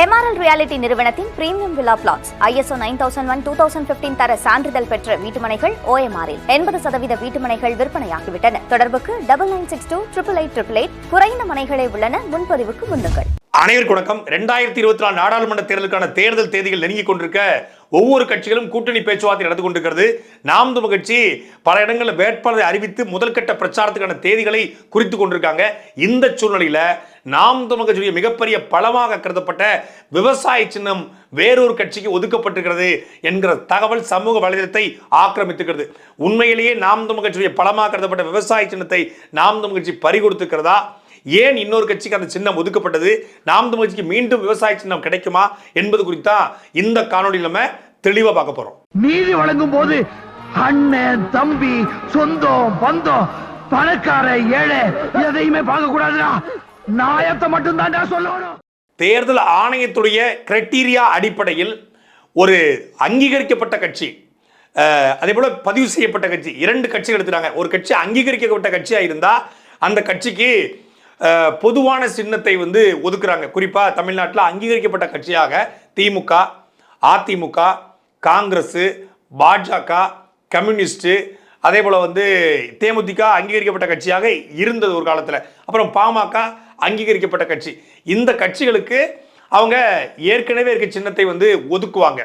MRL reality நிறுவனத்தின் premium விழா flats ISO nine thousand one two thousand fifteen தர சான்றிதழ் பெற்ற வீட்டுமனைகள் ஓஎம்ஆரில் எண்பது சதவீத வீட்டுமனைகள் விற்பனையாகிவிட்டன. தொடர்புக்கு double nine six two triple eight triple eight குறைந்த மனைகளே உள்ளன. முன்பதிவுக்கு முன்னுங்கள். அனைவருக்கு வணக்கம். ரெண்டாயிரத்தி இருபத்தி நாலு நாடாளுமன்ற தேர்தலுக்கான தேர்தல் தேதிகள் நெருங்கிக் கொண்டிருக்க ஒவ்வொரு கட்சிகளும் கூட்டணி பேச்சுவார்த்தை நடந்து கொண்டிருக்கிறது. நாம் தமிழ் கட்சி பல இடங்களில் வேட்பாளரை அறிவித்து முதல்கட்ட பிரச்சாரத்துக்கான தேதிகளை குறித்து கொண்டிருக்காங்க. இந்த சூழ்நிலையில் நாம் தமிழ் கட்சியுடைய மிகப்பெரிய பலமாக கருதப்பட்ட விவசாய சின்னம் வேறொரு கட்சிக்கு ஒதுக்கப்பட்டிருக்கிறது என்கிற தகவல் சமூக வலைதளத்தை ஆக்கிரமித்துக்கிறது. உண்மையிலேயே நாம் தமிழ் கட்சியுடைய பலமாக கருதப்பட்ட விவசாய சின்னத்தை நாம் தமிழ் கட்சி பறிகொடுத்துக்கிறதா ஏன் இன்னொரு கட்சிக்கு அந்த சின்னம் ஒதுக்கப்பட்டது? நாம் தமிழ் கட்சிக்கு மீண்டும் விவசாய சின்னம் கிடைக்குமா என்பது குறித்தா இந்த காணொலியில் நம்ம தெளிவாக பார்க்க போறோம். நீதி வழங்கும் போது அண்ணன் தம்பி சொந்தம் பந்தம் பணக்கார ஏழை எதையுமே பார்க்க கூடாதுடா. நாயத்தை மட்டும் தான்டா சொல்லணும். தேர்தல் ஆணையத்துடைய கிரைட்டீரியா அடிப்படையில் ஒரு அங்கீகரிக்கப்பட்ட கட்சி அதே போல பதிவு செய்யப்பட்ட கட்சி இரண்டு கட்சிகள் எடுத்துட்டாங்க. ஒரு கட்சி அங்கீகரிக்கப்பட்ட கட்சியாக இருந்தா அந்த கட்சிக்கு பொதுவான சின்னத்தை வந்து ஒதுக்குறாங்க. குறிப்பாக தமிழ்நாட்டில் அங்கீகரிக்கப்பட்ட கட்சியாக திமுக அதிமுக காங்கிரஸ் பாஜக கம்யூனிஸ்ட்டு அதே போல் வந்து தேமுதிக அங்கீகரிக்கப்பட்ட கட்சியாக இருந்தது ஒரு காலத்தில். அப்புறம் பாமக அங்கீகரிக்கப்பட்ட கட்சி. இந்த கட்சிகளுக்கு அவங்க ஏற்கனவே இருக்க சின்னத்தை வந்து ஒதுக்குவாங்க.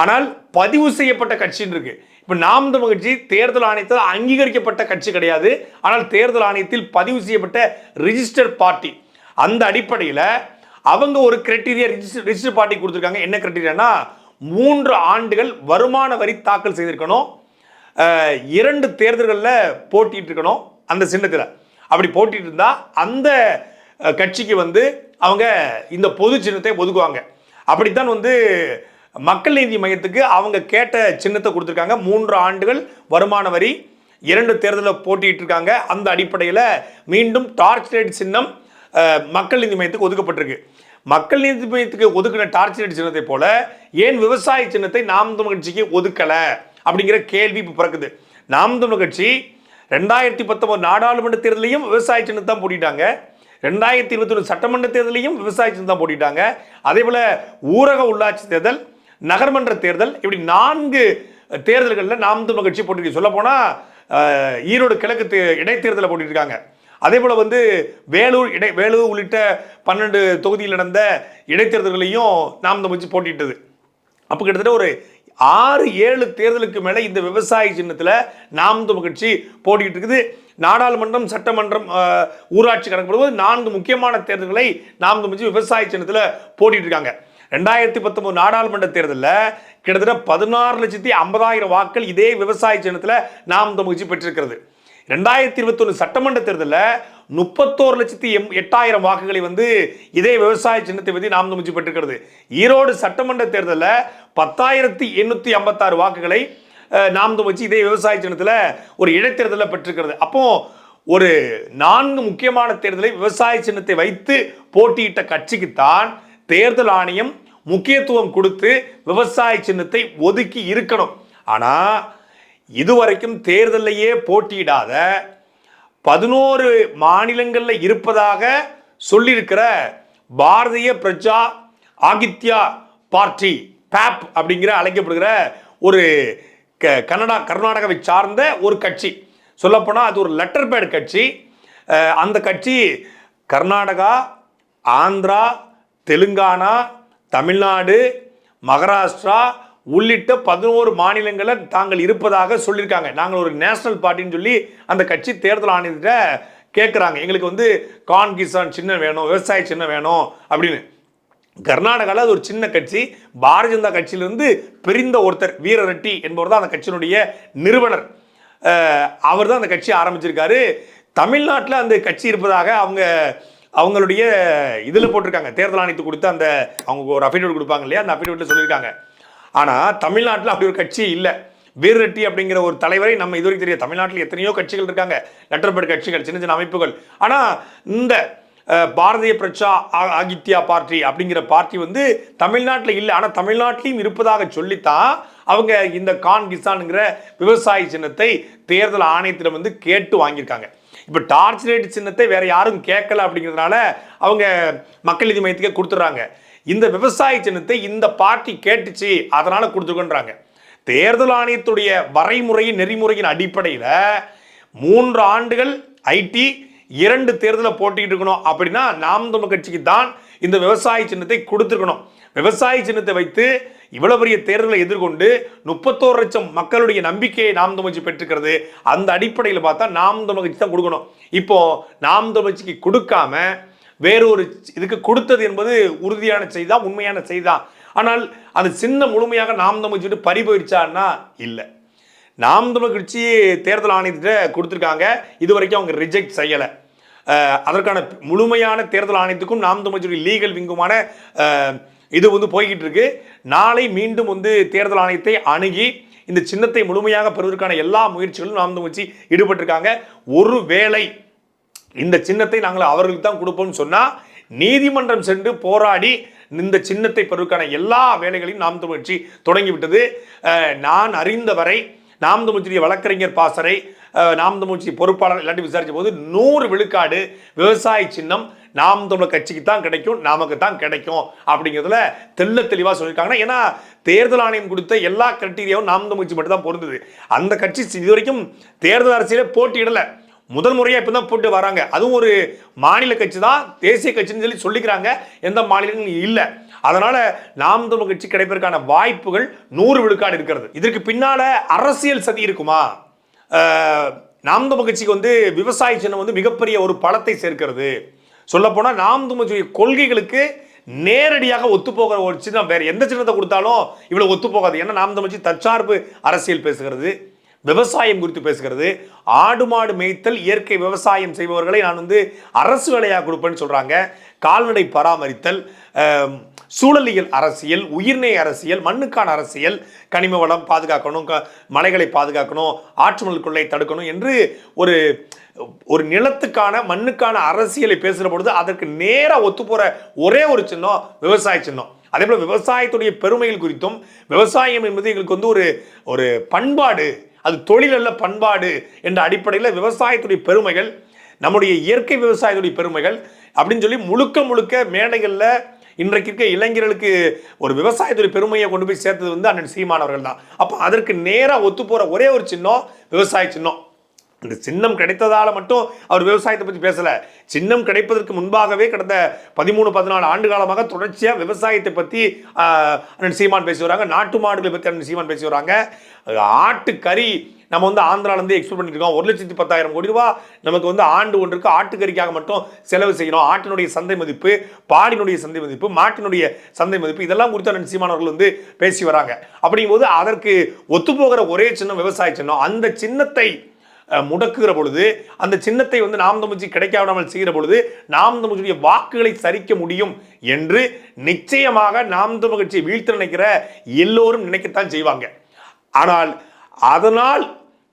ஆனால் பதிவு செய்யப்பட்ட கட்சின்னு இருக்குது இப்போ நாம் தமிழ் கட்சி தேர்தல் ஆணையத்தில் அங்கீகரிக்கப்பட்ட கட்சி கிடையாது. ஆனால் தேர்தல் ஆணையத்தில் பதிவு செய்யப்பட்ட ரிஜிஸ்டர் பார்ட்டி அந்த அடிப்படையில் அவங்க ஒரு கிரைட்டீரியா ரிஜிஸ்டர் ரிஜிஸ்டர் பார்ட்டி கொடுத்துருக்காங்க. என்ன கிரைட்டீரியானா மூன்று ஆண்டுகள் வருமான வரி தாக்கல் செய்திருக்கணும். இரண்டு தேர்தல்களில் போட்டிட்டு இருக்கணும் அந்த சின்னத்தில். அப்படி போட்டிட்டு இருந்தால் அந்த கட்சிக்கு வந்து அவங்க இந்த பொது சின்னத்தை ஒதுக்குவாங்க. அப்படித்தான் வந்து மக்கள் நீதி மையத்துக்கு அவங்க கேட்ட சின்னத்தை கொடுத்துருக்காங்க. மூன்று ஆண்டுகள் வருமான வரி இரண்டு தேர்தலில் போட்டிட்டு இருக்காங்க. அந்த அடிப்படையில் மீண்டும் டார்ச் லைட் சின்னம் மக்கள் நீதி மையத்துக்கு ஒதுக்கப்பட்டிருக்கு. மக்கள் நீதி மையத்துக்கு ஒதுக்கின டார்ச் லைட் சின்னத்தை போல ஏன் விவசாய சின்னத்தை நாம் தமிழ் கட்சிக்கு ஒதுக்கலை அப்படிங்கிற கேள்வி இப்போ பிறக்குது. நாம் தமிழ் கட்சி ரெண்டாயிரத்தி பத்தொன்பது நாடாளுமன்ற தேர்தலையும் விவசாய சின்னத்தை தான் போட்டிட்டாங்க. ரெண்டாயிரத்தி இருபத்தி ஒன்று சட்டமன்ற தேர்தலையும் விவசாய சின்னம் தான் போட்டிட்டாங்க. அதே போல் ஊரக உள்ளாட்சி தேர்தல் நகர்மன்ற தேர்தல் இப்படி நான்கு தேர்தல்களில் நாம் தமிழ் கட்சி போட்டிருக்கு சொல்ல போனால் ஈரோடு கிழக்கு தே- இடைத்தேர்தலை போட்டிருக்காங்க. அதே போல் வந்து வேலூர் இடை வேலூர் உள்ளிட்ட பன்னெண்டு தொகுதியில் நடந்த இடைத்தேர்தல்களையும் நாம் தமிழ் கட்சி போட்டிட்டது. அப்போ கிட்டத்தட்ட ஒரு ஆறு ஏழு தேர்தலுக்கு மேலே இந்த விவசாய சின்னத்தில் நாம் தமிழ் கட்சி போட்டிக்கிட்டு இருக்குது. நாடாளுமன்றம் சட்டமன்றம் ஊராட்சி கணக்கு நான்கு முக்கியமான தேர்தல்களை நாம் தமிழ் விவசாய சின்னத்தில் போட்டிட்டு இருக்காங்க. ரெண்டாயிரத்தி பத்தொன்பது நாடாளுமன்ற தேர்தலில் கிட்டத்தட்ட பதினாறு லட்சத்தி ஐம்பதாயிரம் வாக்கள் இதே விவசாய சின்னத்தில் நாம் தமிழ் கட்சி பெற்றிருக்கிறது. ரெண்டாயிரத்தி இருபத்தொன்று சட்டமன்ற தேர்தலில் முப்பத்தோரு லட்சத்தி எம் எட்டாயிரம் வாக்குகளை வந்து இதே விவசாய சின்னத்தை பற்றி நாம் தமிழ்ச்சி பெற்றிருக்கிறது. ஈரோடு சட்டமன்ற தேர்தலில் பத்தாயிரத்தி எண்ணூற்றி ஐம்பத்தாறு வாக்குகளை நாம் தமிழ்ச்சி இதே விவசாய சின்னத்தில் ஒரு இடைத்தேர்தலில் பெற்றிருக்கிறது. அப்போ ஒரு நான்கு முக்கியமான தேர்தலை விவசாய சின்னத்தை வைத்து போட்டியிட்ட கட்சிக்குத்தான் தேர்தல் ஆணையம் முக்கியத்துவம் கொடுத்து விவசாய சின்னத்தை ஒதுக்கி இருக்கணும். ஆனால் இதுவரைக்கும் தேர்தலையே போட்டியிடாத பதினோரு மாநிலங்களில் இருப்பதாக சொல்லியிருக்கிற பாரதிய பிரஜா ஆகித்யா பார்ட்டி பேப் அப்படிங்கிற அழைக்கப்படுகிற ஒரு க கனடா கர்நாடகாவை சார்ந்த ஒரு கட்சி. சொல்லப்போனால் அது ஒரு லெட்டர் பேட் கட்சி. அந்த கட்சி கர்நாடகா ஆந்திரா தெலுங்கானா தமிழ்நாடு மகாராஷ்டிரா உள்ளிட்ட பதினோரு மாநிலங்களில் தாங்கள் இருப்பதாக சொல்லியிருக்காங்க. நாங்கள் ஒரு நேஷனல் பார்ட்டின்னு சொல்லி அந்த கட்சி தேர்தல் ஆணையத்திட்ட கேட்குறாங்க. எங்களுக்கு வந்து கான் கிசான் சின்னம் வேணும் விவசாய சின்னம் வேணும் அப்படின்னு. கர்நாடகாவில் அது ஒரு சின்ன கட்சி. பாரதிய ஜனதா கட்சியிலிருந்து பிரிந்த ஒருத்தர் வீர ரெட்டி என்பவர் தான் அந்த கட்சியினுடைய நிறுவனர். அவர் தான் அந்த கட்சி ஆரம்பிச்சிருக்காரு. தமிழ்நாட்டில் அந்த கட்சி இருப்பதாக அவங்க அவங்களுடைய இதில் போட்டிருக்காங்க. தேர்தல் ஆணையத்துக்கு கொடுத்து அந்த அவங்க ஒரு அஃபிடேவிட் கொடுப்பாங்க இல்லையா? அந்த அஃபிடேவிட்டில் சொல்லியிருக்காங்க. ஆனால் தமிழ்நாட்டில் அப்படி ஒரு கட்சி இல்லை. வீரரெட்டி அப்படிங்கிற ஒரு தலைவரை நம்ம இதுவரைக்கும் தெரியும் தமிழ்நாட்டில் எத்தனையோ கட்சிகள் இருக்காங்க. லெட்டர்பேட் கட்சிகள் சின்ன சின்ன அமைப்புகள். ஆனால் இந்த பாரதிய பிரச்சா ஆ- ஆகித்யா பார்ட்டி அப்படிங்கிற பார்ட்டி வந்து தமிழ்நாட்டில் இல்லை. ஆனால் தமிழ்நாட்டிலையும் இருப்பதாக சொல்லித்தான் அவங்க இந்த கான் கிசானுங்கிற விவசாய சின்னத்தை தேர்தல் ஆணையத்தில் வந்து கேட்டு வாங்கியிருக்காங்க. இப்போ டார்ச் லைட் சின்னத்தை வேற யாரும் கேட்கல அப்படிங்கிறதுனால அவங்க மக்கள் நீதி மையத்துக்கே கொடுத்துட்றாங்க. இந்த விவசாய சின்னத்தை இந்த பார்ட்டி கேட்டுச்சு அதனால கொடுத்துருக்கோன்றாங்க. தேர்தல் ஆணையத்துடைய வரைமுறையின் நெறிமுறையின் அடிப்படையில் மூன்று ஆண்டுகள் ஐடி இரண்டு தேர்தலை போட்டிக்கிட்டு இருக்கணும் அப்படின்னா நாம் தமிழ் கட்சிக்கு தான் இந்த விவசாய சின்னத்தை கொடுத்துருக்கணும். விவசாய சின்னத்தை வைத்து இவ்வளவு பெரிய தேர்தலை எதிர்கொண்டு முப்பத்தோரு லட்சம் மக்களுடைய நம்பிக்கையை நாம் தமிழ்ச்சி பெற்றுக்கிறது அந்த அடிப்படையில் பார்த்தா நாம் தமிழ்ச்சி தான் கொடுக்கணும். இப்போ நாம் தமிழ்ச்சிக்கு கொடுக்காம வேறொரு இதுக்கு கொடுத்தது என்பது உறுதியான செய்தி தான் உண்மையான செய்தி? தான் ஆனால் அந்த சின்ன முழுமையாக நாம் தமிழ் விட்டு பறி போயிடுச்சான்னா இல்லை. நாம் தமிழ் கட்சி தேர்தல் ஆணையத்திட்ட கொடுத்துருக்காங்க. இது வரைக்கும் அவங்க ரிஜெக்ட் செய்யலை. அதற்கான முழுமையான தேர்தல் ஆணையத்துக்கும் நாம் தமிழ் லீகல் விங்குமான இது வந்து போய்கிட்டு இருக்கு நாளை மீண்டும் வந்து தேர்தல் ஆணையத்தை அணுகி இந்த சின்னத்தை முழுமையாக பெறுவதற்கான எல்லா முயற்சிகளும் நாம் முயற்சி ஈடுபட்டிருக்காங்க. ஒரு வேளை இந்த சின்னத்தை நாங்கள் அவர்களுக்கு தான் கொடுப்போம்னு சொன்னால் நீதிமன்றம் சென்று போராடி இந்த சின்னத்தை பெறுவதற்கான எல்லா வேலைகளையும் நாம் முயற்சி தொடங்கிவிட்டது. நான் அறிந்தவரை நாம் தமிழ்ச்சிய வழக்கறிஞர் பாசறை நாம் தமிழ்ச்சி பொறுப்பாளர் எல்லாத்தையும் விசாரித்த போது நூறு விழுக்காடு விவசாய சின்னம் நாம் தமிழர் கட்சிக்கு தான் கிடைக்கும் நமக்கு தான் கிடைக்கும் அப்படிங்கிறதுல தெல்ல தெளிவாக சொல்லியிருக்காங்க ஏன்னா தேர்தல் ஆணையம் கொடுத்த எல்லா கிரைட்டீரியாவும் நாம் தமிழ்ச்சி மட்டும் தான் பொருந்தது. அந்த கட்சி இதுவரைக்கும் தேர்தல் அரசியலே போட்டியிடலை. முதல் முறையாக இப்போ தான் போட்டு வராங்க. அதுவும் ஒரு மாநில கட்சி தான் தேசிய கட்சின்னு சொல்லி சொல்லிக்கிறாங்க. எந்த மாநிலங்களும் இல்லை. அதனால் நாம் தமிழ் கட்சி கிடைப்பதற்கான வாய்ப்புகள் நூறு விழுக்காடு இருக்கிறது. இதற்கு பின்னால் அரசியல் சதி இருக்குமா? நாம் தமிழ் கட்சிக்கு வந்து விவசாய சின்னம் வந்து மிகப்பெரிய ஒரு பலத்தை சேர்க்கிறது. சொல்லப்போனால் நாம் தமிழ் கொள்கைகளுக்கு நேரடியாக ஒத்துப்போகிற ஒரு சின்னம் வேறு எந்த சின்னத்தை கொடுத்தாலும் இவ்வளோ ஒத்துப்போகாது. ஏன்னா நாம் தமிழ் தற்சார்பு அரசியல் பேசுகிறது விவசாயம் குறித்து பேசுகிறது ஆடு மாடு மேய்த்தல் இயற்கை விவசாயம் செய்பவர்களை நான் வந்து அரசு வேலையாக கொடுப்பேன்னு சொல்கிறாங்க கால்நடை பராமரித்தல் சூழலியல் அரசியல் உயிர்நேய அரசியல் மண்ணுக்கான அரசியல் கனிம வளம் பாதுகாக்கணும் க- மலைகளை பாதுகாக்கணும் ஆற்றுமல் கொள்ளை தடுக்கணும் என்று ஒரு ஒரு நிலத்துக்கான மண்ணுக்கான அரசியலை பேசுகிற பொழுது அதற்கு நேராக ஒத்து போகிற ஒரே ஒரு சின்னம் விவசாய சின்னம். அதே போல் விவசாயத்துடைய பெருமைகள் குறித்தும் விவசாயம் என்பது எங்களுக்கு வந்து ஒரு ஒரு பண்பாடு. அது தொழில் அல்ல பண்பாடு என்ற அடிப்படையில் விவசாயத்துடைய பெருமைகள் நம்முடைய இயற்கை விவசாயத்துடைய பெருமைகள் அப்படின்னு சொல்லி முழுக்க முழுக்க மேடைகளில் இன்றைக்கு இருக்க இளைஞர்களுக்கு ஒரு விவசாயத்துடைய பெருமையை கொண்டு போய் சேர்த்தது வந்து அண்ணன் சீமானவர்கள் தான். அப்போ அதற்கு நேராக ஒத்து போகிற ஒரே ஒரு சின்னம் விவசாய சின்னம். இந்த சின்னம் கிடைத்ததால் மட்டும் அவர் விவசாயத்தை பற்றி பேசலை. சின்னம் கிடைப்பதற்கு முன்பாகவே கடந்த பதிமூணு பதினாலு ஆண்டு காலமாக தொடர்ச்சியாக விவசாயத்தை பற்றி அண்ணன் சீமான் பேசி வராங்க. நாட்டு மாடுகளை பற்றி அண்ணன் சீமான் பேசி வராங்க. ஆட்டுக்கறி நம்ம வந்து ஆந்திராலேருந்து எக்ஸ்போர்ட் பண்ணிட்டு இருக்கோம். ஒரு லட்சத்தி பத்தாயிரம் கோடி ரூபா நமக்கு வந்து ஆண்டு ஒன்றுக்கு ஆட்டுக்கறிக்காக மட்டும் செலவு செய்யணும். ஆட்டினுடைய சந்தை மதிப்பு பாடினுடைய சந்தை மதிப்பு மாட்டினுடைய சந்தை மதிப்பு இதெல்லாம் குறித்து அண்ணன் சீமானவர்கள் வந்து பேசி வராங்க. அப்படிங்கும்போது அதற்கு ஒத்துப்போகிற ஒரே சின்னம் விவசாய சின்னம். அந்த சின்னத்தை முடக்குகிற பொழுது அந்த சின்னத்தை வந்து நாம் தமிழ்ச்சி கிடைக்காமல் செய்கிற பொழுது நாம் தமிழ்ச்சியுடைய வாக்குகளை சரிக்க முடியும் என்று நிச்சயமாக நாம் தமிழ் கட்சியை வீழ்த்து நினைக்கிற எல்லோரும் நினைக்கத்தான் செய்வாங்க. ஆனால் அதனால்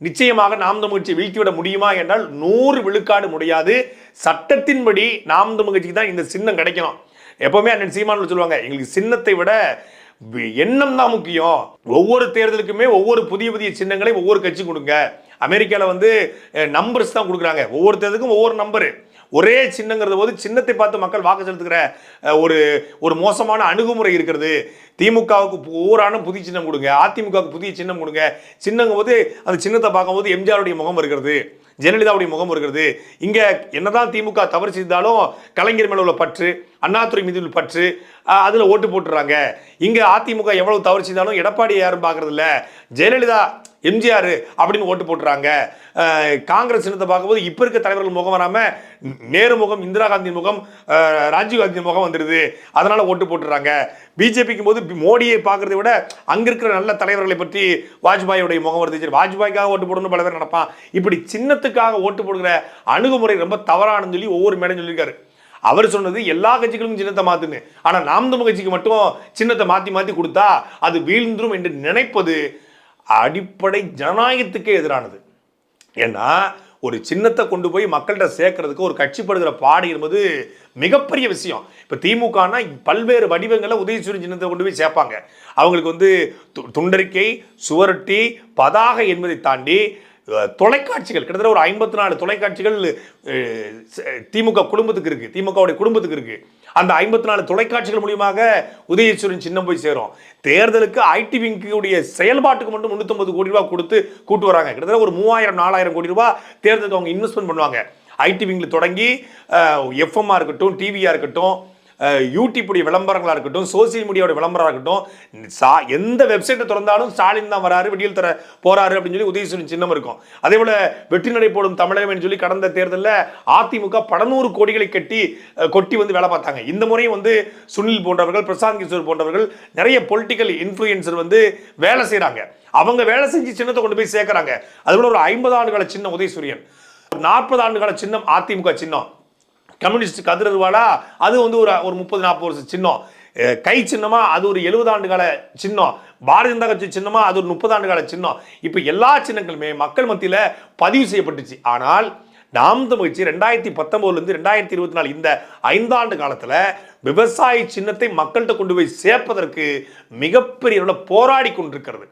நிச்சயமாக நாம் தமிழ்ச்சி வீழ்த்திவிட முடியுமா என்றால் நூறு விழுக்காடு முடியாது. சட்டத்தின்படி நாம் தமிழ்ச்சிக்கு தான் இந்த சின்னம் கிடைக்கணும். எப்பவுமே அண்ணன் சீமானு சொல்லுவாங்க எங்களுக்கு சின்னத்தை விட எண்ணம் தான் முக்கியம். ஒவ்வொரு தேர்தலுக்குமே ஒவ்வொரு புதிய புதிய சின்னங்களை ஒவ்வொரு கட்சி கொடுங்க. அமெரிக்காவில் வந்து நம்பர்ஸ் தான் கொடுக்குறாங்க. ஒவ்வொருத்தருக்கும் ஒவ்வொரு நம்பரு ஒரே சின்னங்கிறது போது சின்னத்தை பார்த்து மக்கள் வாக்கு செலுத்துகிற ஒரு ஒரு மோசமான அணுகுமுறை இருக்கிறது. திமுகவுக்கு ஊரான புதிய சின்னம் கொடுங்க. அதிமுகவுக்கு புதிய சின்னம் கொடுங்க. சின்னங்கும் போது அந்த சின்னத்தை பார்க்கும்போது எம்ஜிஆருடைய முகம் இருக்கிறது. ஜெயலலிதாவுடைய முகம் இருக்கிறது. இங்கே என்னதான் திமுக தவறு செய்தாலும் கலைஞர் மேல உள்ள பற்று அண்ணாதுரை மீது உள்ள பற்று அதில் ஓட்டு போட்டுறாங்க. இங்கே அதிமுக எவ்வளவு தவறு செய்தாலும் எடப்பாடி யாரும் பார்க்கறது ஜெயலலிதா எம்ஜிஆர் அப்படின்னு ஓட்டு போட்டுறாங்க. காங்கிரஸ் சின்னத்தை பார்க்கும்போது இப்போ இருக்க தலைவர்கள் முகம் வராமல் நேரு முகம் இந்திரா காந்தி முகம் ராஜீவ்காந்தி ராஜீவ் காந்தி முகம் வந்துடுது அதனால் ஓட்டு போட்டுறாங்க. பிஜேபிக்கும் போது மோடியை பார்க்குறத விட அங்கே இருக்கிற நல்ல தலைவர்களை பற்றி வாஜ்பாயோடைய முகம் வருது. சரி வாஜ்பாய்க்காக ஓட்டு போடணும்னு பல பேர் நினைப்பான். இப்படி சின்னத்துக்காக ஓட்டு போடுகிற அணுகுமுறை ரொம்ப தவறானு சொல்லி ஒவ்வொரு மேடம் சொல்லியிருக்காரு. அவர் சொன்னது எல்லா கட்சிகளும் சின்னத்தை மாற்றுன்னு ஆனால் நாம் தமிழ் கட்சிக்கு மட்டும் சின்னத்தை மாற்றி மாற்றி கொடுத்தா அது வீழ்ந்துரும் என்று நினைப்பது அடிப்படை ஜனநாயகத்துக்கே எதிரானது. ஏன்னா ஒரு சின்னத்தை கொண்டு போய் மக்கள்கிட்ட சேர்க்கறதுக்கு ஒரு கட்சிப்படுகிற பாடு என்பது மிகப்பெரிய விஷயம். இப்போ திமுகனா பல்வேறு வடிவங்களில் உதயசூரியன் சின்னத்தை கொண்டு போய் சேர்ப்பாங்க. அவங்களுக்கு வந்து து- துண்டறிக்கை சுவரொட்டி பதாகை என்பதை தாண்டி தொலைக்காட்சிகள் கிட்டத்தட்ட ஒரு ஐம்பத்தி நாலு தொலைக்காட்சிகள் திமுக குடும்பத்துக்கு இருக்குது திமுகவுடைய குடும்பத்துக்கு இருக்குது அந்த ஐம்பத்தி நாலு தொலைக்காட்சிகள் மூலியமாக உதயேஸ்வரன் சின்னம் போய் சேரும். தேர்தலுக்கு ஐடி விங்குடைய செயல்பாட்டுக்கு மட்டும் முந்நூற்றம்பது கோடி ரூபா கொடுத்து கூட்டு வராங்க. கிட்டத்தட்ட ஒரு மூவாயிரம் நாலாயிரம் கோடி ரூபா தேர்தலுக்கு அவங்க இன்வெஸ்ட்மெண்ட் பண்ணுவாங்க. ஐடி விங்கில் தொடங்கி எஃப்எம்மாக இருக்கட்டும் டிவியாக இருக்கட்டும் யூடியூப்புடைய விளம்பரங்களாக இருக்கட்டும் சோசியல் மீடியாவோட விளம்பரம் இருக்கட்டும் சா எந்த வெப்சைட்டை திறந்தாலும் ஸ்டாலின் தான் வராரு வெடியில் தர போறாரு அப்படின்னு சொல்லி உதயசூரியன் சின்னம் இருக்கும். அதே போல வெற்றி நடை போடும் தமிழகம் சொல்லி கடந்த தேர்தலில் அதிமுக படநூறு கோடிகளை கட்டி கொட்டி வந்து வேலை பார்த்தாங்க. இந்த முறையும் வந்து சுனில் போன்றவர்கள் பிரசாந்த் கிஷோர் போன்றவர்கள் நிறைய பொலிட்டிக்கல் இன்ஃப்ளூயன்சர் வந்து வேலை செய்கிறாங்க அவங்க வேலை செஞ்சு சின்னத்தை கொண்டு போய் சேர்க்குறாங்க. அதுபோல ஒரு ஐம்பது ஆண்டுகால சின்ன உதயசூரியன். நாற்பது ஆண்டுகால சின்னம் அதிமுக சின்னம். கம்யூனிஸ்ட் கதிரருவாளா? அது வந்து ஒரு ஒரு முப்பது நாற்பது வருஷம் சின்னம். கை சின்னமா அது ஒரு எழுபது ஆண்டு கால சின்னம். பாரதிய ஜனதா கட்சி சின்னமா அது ஒரு முப்பது ஆண்டு கால சின்னம். இப்போ எல்லா சின்னங்களுமே மக்கள் மத்தியில் பதிவு செய்யப்பட்டுச்சு. ஆனால் நாம் தமிழ்ச்சி ரெண்டாயிரத்தி பத்தொம்போதுலேருந்து ரெண்டாயிரத்தி இருபத்தி நாலு இந்த ஐந்தாண்டு காலத்தில் விவசாய சின்னத்தை மக்கள்கிட்ட கொண்டு போய் சேர்ப்பதற்கு மிகப்பெரிய போராடி கொண்டிருக்கிறது.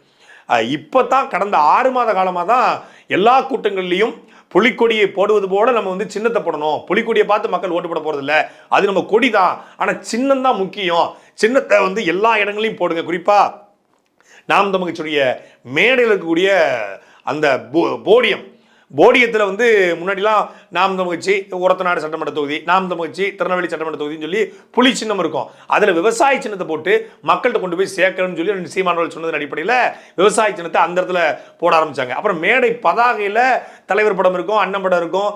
இப்போ தான் கடந்த ஆறு மாத காலமாக தான் எல்லா கூட்டங்கள்லேயும் புலிக்கொடியை போடுவது போல நம்ம வந்து சின்னத்தை போடணும். புலிக்கொடியை பார்த்து மக்கள் ஓட்டு போட போறது இல்லை அது நம்ம கொடி தான் ஆனால் சின்னம் தான் முக்கியம். சின்னத்தை வந்து எல்லா இடங்களையும் போடுங்க. குறிப்பா நாம் தமிழ்ச்சியுடைய மேடையில் இருக்கக்கூடிய அந்த போ- போடியம். போடியத்தில் வந்து முன்னாடிலாம் நாம் தமிழ்ச்சி உரத்தநாடு சட்டமன்ற தொகுதி நாம் தமிழ்ச்சி திருநெல்வேலி சட்டமன்ற தொகுதின்னு சொல்லி புலி சின்னம் இருக்கும். அதில் விவசாய சின்னத்தை போட்டு மக்கள்கிட்ட கொண்டு போய் சேர்க்கணும்னு சொல்லி ரெண்டு சீமானவர்கள் சொன்னதன் அடிப்படையில் விவசாய சின்னத்தை அந்த இடத்துல போட ஆரம்பித்தாங்க அப்புறம் மேடை பதாகையில் தலைவர் படம் இருக்கும் அண்ணன் படம் இருக்கும்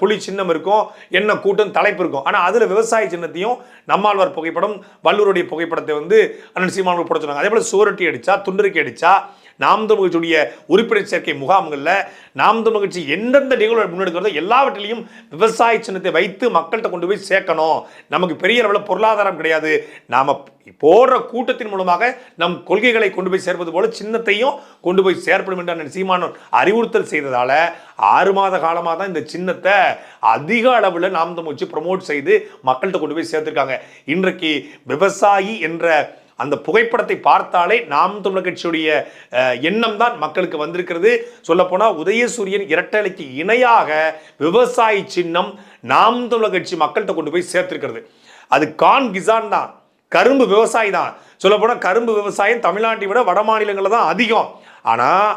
புலி சின்னம் இருக்கும் என்ன கூட்டம் தலைப்பு இருக்கும். ஆனால் அதில் விவசாய சின்னத்தையும் நம்மாழ்வார் புகைப்படம் வல்லூருடைய புகைப்படத்தை வந்து அண்ணன் சீமானவர்கள் போட சொன்னாங்க. அதே போல் சுவரொட்டி அடித்தா துண்டருக்கு அடித்தா நாம் தமிழ்ச்சியுடைய உறுப்பினர் சேர்க்கை முகாம்களில் நாம் தமிழ்ச்சி எந்தெந்த நிகழ்வு முன்னெடுக்கிறதோ எல்லாவற்றிலையும் விவசாய சின்னத்தை வைத்து மக்கள்கிட்ட கொண்டு போய் சேர்க்கணும். நமக்கு பெரிய அளவில் பொருளாதாரம் கிடையாது. நாம் போடுற கூட்டத்தின் மூலமாக நம் கொள்கைகளை கொண்டு போய் சேர்ப்பது போல சின்னத்தையும் கொண்டு போய் சேர்ப்படும் என்று அண்ணன் சீமானோர் அறிவுறுத்தல் செய்ததால ஆறு மாத காலமாக தான் இந்த சின்னத்தை அதிக அளவில் நாம் தமிழ்ச்சி ப்ரமோட் செய்து மக்கள்கிட்ட கொண்டு போய் சேர்த்துருக்காங்க. இன்றைக்கு விவசாயி என்ற அந்த புகைப்படத்தை பார்த்தாலே நாம் தமிழர் கட்சியுடைய எண்ணம் தான் மக்களுக்கு வந்திருக்கிறது. சொல்லப்போனால் உதயசூரியன் இரட்டலைக்கு இணையாக விவசாய சின்னம் நாம் தமிழர் கட்சி மக்கள்கிட்ட கொண்டு போய் சேர்த்திருக்கிறது. அது கான் கிசான் தான். கரும்பு விவசாயி தான். சொல்லப்போனால் கரும்பு விவசாயம் தமிழ்நாட்டை விட வட மாநிலங்களில் தான் அதிகம். ஆனால்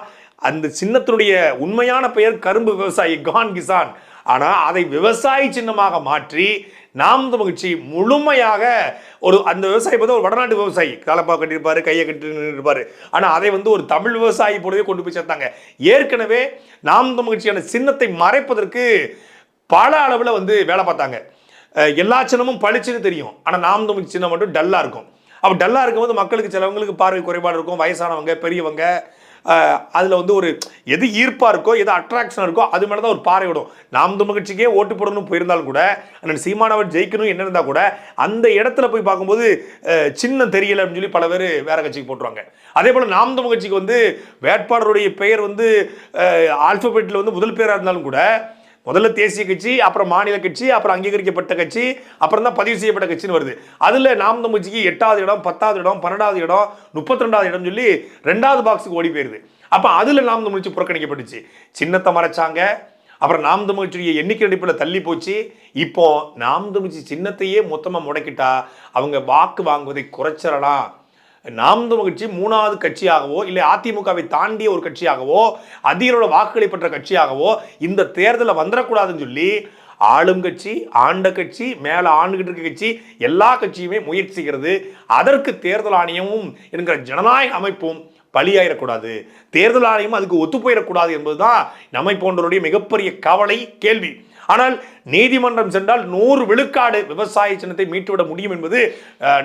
அந்த சின்னத்தினுடைய உண்மையான பெயர் கரும்பு விவசாயி கான் கிசான். ஆனால் அதை விவசாயி சின்னமாக மாற்றி நாம் மகிழ்ச்சி முழுமையாக ஒரு அந்த விவசாயி வந்து ஒரு வடநாட்டு விவசாயி. காலப்பா கட்டியிருப்பாரு கையை கட்டி இருப்பாரு ஆனால் அதை வந்து ஒரு தமிழ் விவசாயி போலவே கொண்டு போய் சேர்த்தாங்க. ஏற்கனவே நாம் மகிழ்ச்சியான சின்னத்தை மறைப்பதற்கு பல அளவில் வந்து வேலை பார்த்தாங்க. எல்லா சின்னமும் பளிச்சுன்னு தெரியும். ஆனால் நாம் தமிழ் சின்னம் மட்டும் டல்லாக இருக்கும். அப்போ டல்லாக இருக்கும்போது மக்களுக்கு சிலவங்களுக்கு பார்வை குறைபாடு இருக்கும். வயசானவங்க பெரியவங்க அதில் வந்து ஒரு எது ஈர்ப்பாக இருக்கோ எது அட்ராக்ஷனாக இருக்கோ அது மேலே தான் ஒரு பாறை விடும் நாம் மகிழ்ச்சிக்கே ஓட்டு போடணும் போயிருந்தாலும் கூட அண்ணன் சீமானவர் ஜெயிக்கணும் என்ன இருந்தால் கூட அந்த இடத்துல போய் பார்க்கும்போது சின்னம் தெரியல அப்படின்னு சொல்லி பல பேர் வேற கட்சிக்கு போட்டுருவாங்க. அதே போல் நாம் கட்சிக்கு வந்து வேட்பாளருடைய பெயர் வந்து ஆல்பபெட்டில் வந்து முதல் பேராக இருந்தாலும் கூட முதல்ல தேசிய கட்சி அப்புறம் மாநில கட்சி அப்புறம் அங்கீகரிக்கப்பட்ட கட்சி அப்புறம் தான் பதிவு செய்யப்பட்ட கட்சின்னு வருது. அதில் நாம் தமிழ்ச்சிக்கு எட்டாவது இடம் பத்தாவது இடம் பன்னெண்டாவது இடம் முப்பத்தி ரெண்டாவது இடம் சொல்லி ரெண்டாவது பாக்ஸுக்கு ஓடி போயிருது. அப்போ அதில் நாம் தமிழ்ச்சி புறக்கணிக்கப்பட்டுச்சு. சின்னத்தை மறைச்சாங்க. அப்புறம் நாம் தமிழ்ச்சியுடைய எண்ணிக்கை அடிப்பில் தள்ளி போச்சு. இப்போ நாம் தமிழ்ச்சி சின்னத்தையே மொத்தமாக முடக்கிட்டா அவங்க வாக்கு வாங்குவதை குறைச்சிடலாம். நாம் தமிழ்ச்சி மூணாவது கட்சியாகவோ இல்லை அதிமுகவை தாண்டிய ஒரு கட்சியாகவோ அதிகளோட வாக்குகளை பெற்ற கட்சியாகவோ இந்த தேர்தலில் வந்துடக்கூடாதுன்னு சொல்லி ஆளும் கட்சி ஆண்ட கட்சி மேலே ஆண்டுகிட்டு இருக்க கட்சி எல்லா கட்சியுமே முயற்சிக்கிறது. அதற்கு தேர்தல் ஆணையமும் என்கிற ஜனநாயக அமைப்பும் பலியாயிடக்கூடாது. தேர்தல் ஆணையம் அதுக்கு ஒத்து போயிடக்கூடாது என்பதுதான் நம்மை போன்றவருடைய மிகப்பெரிய கவலை கேள்வி. ஆனால் நீதிமன்றம் சென்றால் நூறு விழுக்காடு விவசாய சின்னத்தை மீட்டுவிட முடியும் என்பது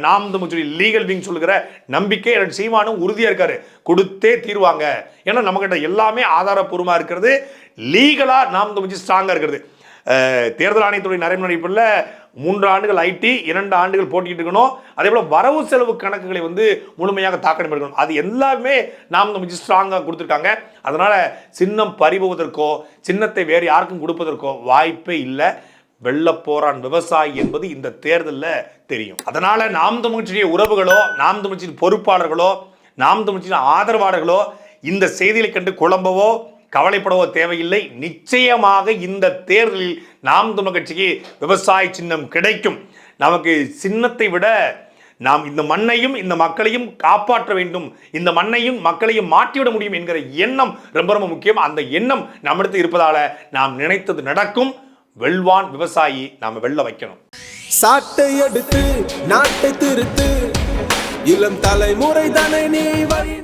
நாம் சொல்லி லீகல் விங் சொல்லுகிற நம்பிக்கை. சீமானும் உறுதியாக இருக்காரு. கொடுத்தே தீர்வாங்க. ஏன்னா நம்மகிட்ட எல்லாமே ஆதாரப்பூர்வமாக இருக்கிறது. லீகலாக நாம் தமிழ் ஸ்ட்ராங்காக இருக்கிறது. தேர்தல் ஆணையத்துடைய நடைமுறைப்பில் மூன்று ஆண்டுகள் ஐடி இரண்டு ஆண்டுகள் போட்டிட்டு இருக்கணும். அதே போல் வரவு செலவு கணக்குகளை வந்து முழுமையாக தாக்கணும் எடுக்கணும் அது எல்லாமே நாம் நம்ம ஸ்ட்ராங்காக கொடுத்துருக்காங்க. அதனால் சின்னம் பறிபோவதற்கோ சின்னத்தை வேறு யாருக்கும் கொடுப்பதற்கோ வாய்ப்பே இல்லை. வெள்ளப்போரான் விவசாயி என்பது இந்த தேர்தலில் தெரியும். அதனால் நாம் தமிழ்ச்சிய உறவுகளோ நாம் தமிழ்ச்சியின் பொறுப்பாளர்களோ நாம் தமிழ்ச்சியின் ஆதரவாளர்களோ இந்த செய்திகளை கண்டு குழம்பவோ கவலைப்படவோ தேவையில்லை. நிச்சயமாக இந்த தேர்தலில் நாம் தமிழ் கட்சிக்கு விவசாய சின்னம் கிடைக்கும். நமக்கு சின்னத்தை விட நாம் இந்த மண்ணையும் இந்த மக்களையும் காப்பாற்ற வேண்டும். இந்த மண்ணையும் மக்களையும் மாற்றிவிட முடியும் என்கிற எண்ணம் ரொம்ப ரொம்ப முக்கியம். அந்த எண்ணம் நம்மிடத்து இருப்பதால நாம் நினைத்தது நடக்கும். வெல்வான் விவசாயி நாம வெல்ல வைக்கணும். சாட்டை எடுத்து நாட்டை திருத்து. இளம் தலைமுறை தானே நீ வழி